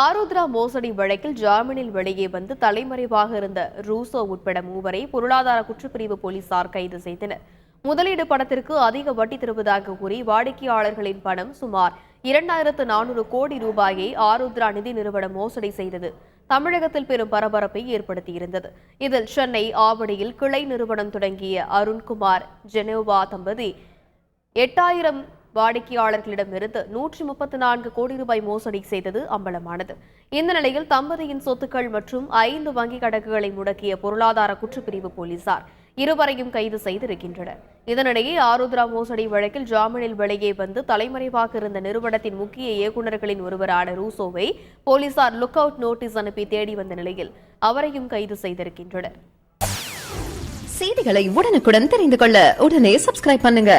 ஆருத்ரா மோசடி வழக்கில் ஜாமீனில் வெளியே வந்து தலைமறைவாக இருந்த ரூசோ உட்பட மூவரை பொருளாதார குற்றப்பிரிவு போலீசார் கைது செய்தனர். முதலீடு பணத்திற்கு அதிக வட்டி தருவதாக கூறி வாடிக்கையாளர்களின் பணம் சுமார் இரண்டாயிரத்து நானூறு கோடி ரூபாயை ஆருத்ரா நிதி நிறுவனம் மோசடி செய்தது. தமிழகத்தில் பெரும் பரபரப்பை ஏற்படுத்தியிருந்தது. இதில் சென்னை ஆவடியில் கிளை நிறுவனம் தொடங்கிய அருண்குமார் ஜெனோவா தம்பதி எட்டாயிரம் வாடிக்கையாளர்களிடமிருந்து நூற்றி முப்பத்தி நான்கு கோடி ரூபாய் மோசடி செய்தது அம்பலமானது. இந்த நிலையில் தம்பதியின் சொத்துக்கள் மற்றும் ஐந்து வங்கிக் கணக்குகளை முடக்கிய பொருளாதார குற்றப்பிரிவு போலீசார் இருவரையும் கைது செய்திருக்கின்றனர். இதனிடையே ஆருத்ரா மோசடி வழக்கில் ஜாமீனில் வெளியே வந்து தலைமறைவாக இருந்த நிறுவனத்தின் முக்கிய இயக்குநர்களின் ஒருவரான ரூசோவை போலீசார் லுக் அவுட் நோட்டீஸ் அனுப்பி தேடி வந்த நிலையில் அவரையும் கைது செய்திருக்கின்றனர். செய்திகளை உடனுக்குடன் தெரிந்து கொள்ள உடனே சப்ஸ்கிரைப் பண்ணுங்க.